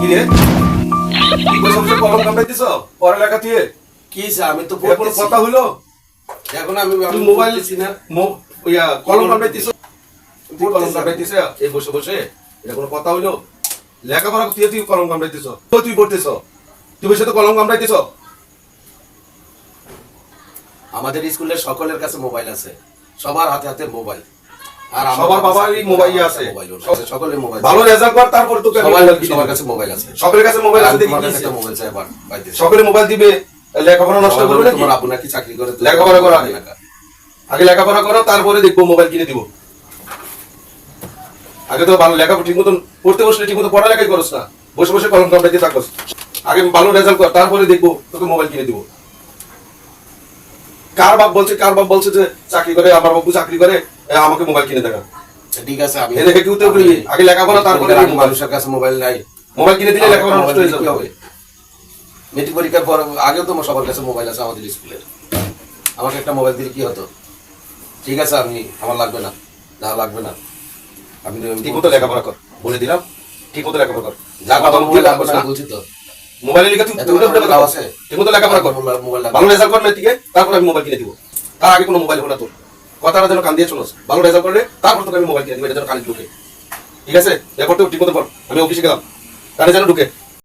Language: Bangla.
কি রে কি বসে বসে পড়ালেখা তুই? কি আমি তো কোনো কথা হইল? এখন আমি আমি মোবাইল পড়তেছি ইয়া, কলম কামড়াইতেছ? তুই কলম কামড়াইতেছ? এই বসে বসে। এটা কোনো কথা লেখাপড়া তুই তুই কলম তো তুই পড়তেছ? তুই বসে তো কলম আমাদের স্কুলের সকলের কাছে মোবাইল আছে। সবার হাতে হাতে মোবাইল। আর সবার বাবারই মোবাইল আছে। মোবাইল সকলের মোবাইল ভালো রেজাল্ট কর তারপর আমি সবার সবার কাছে মোবাইল আছে। সকলের কাছে মোবাইল আছে কাছে একটা মোবাইল চাই আবার সকলে মোবাইল দিবে লেখাপড়া নষ্ট করবে তোমার আব্বু নাকি চাকরি করে লেখাপড়া করা আগে। লেখাপড়া করো তারপরে দেখব মোবাইল কিনে দিব। আগে তো ভালো লেখাপড়া ঠিক মতন পড়তে বসলে ঠিক মতো পড়ালেখাই করস না। বসে বসে কলম কামড়াইতে থাকস। আগে ভালো রেজাল্ট কর তারপরে দেখব তোকে মোবাইল কিনে দিব। কার বাপ বলছে কার বাপ বলছে যে চাকরি করে আমার বাবু চাকরি করে আমাকে মোবাইল কিনে দেখা ঠিক আছে আমি এ কি উত্তর করবি? আগে লেখাপড়া, তারপরে মানুষের কাছে মোবাইল নাই। মোবাইল কিনে দিলে লেখাপড়া নষ্ট হয়ে যাবে। হবে। মেট্রিক পরীক্ষার পর আগেও তো সবার কাছে মোবাইল আছে আমাদের স্কুলের আমাকে একটা মোবাইল দিলে কি হতো? ঠিক আছে আমি আমার লাগবে না। না লাগবে না। আমি ঠিক মতো লেখাপড়া কর। বলে দিলাম। ঠিক মতো লেখাপড়া কর। যা কথা মোবাইল লাগবে বলছিস না বলছি তো। মোবাইলে লিখে তুই এত উল্টো উল্টো আছে? ঠিক মতো লেখাপড়া কর। মোবাইল- ভালো রেজাল্ট করলে ঠিক তারপর আমি মোবাইল কিনে দিব। তার আগে কোনো মোবাইল হবে না তোর। কথাটা যেন কান দিয়ে চলো ভালো রেজাল্ট করলে তারপর তোকে আমি মোবাইল কিনে দিব, এটা যেন কানে ঢুকে। ঠিক আছে? এরপর তো ঠিক মতো পর আমি অফিসে গেলাম। কানে যেন ঢুকে।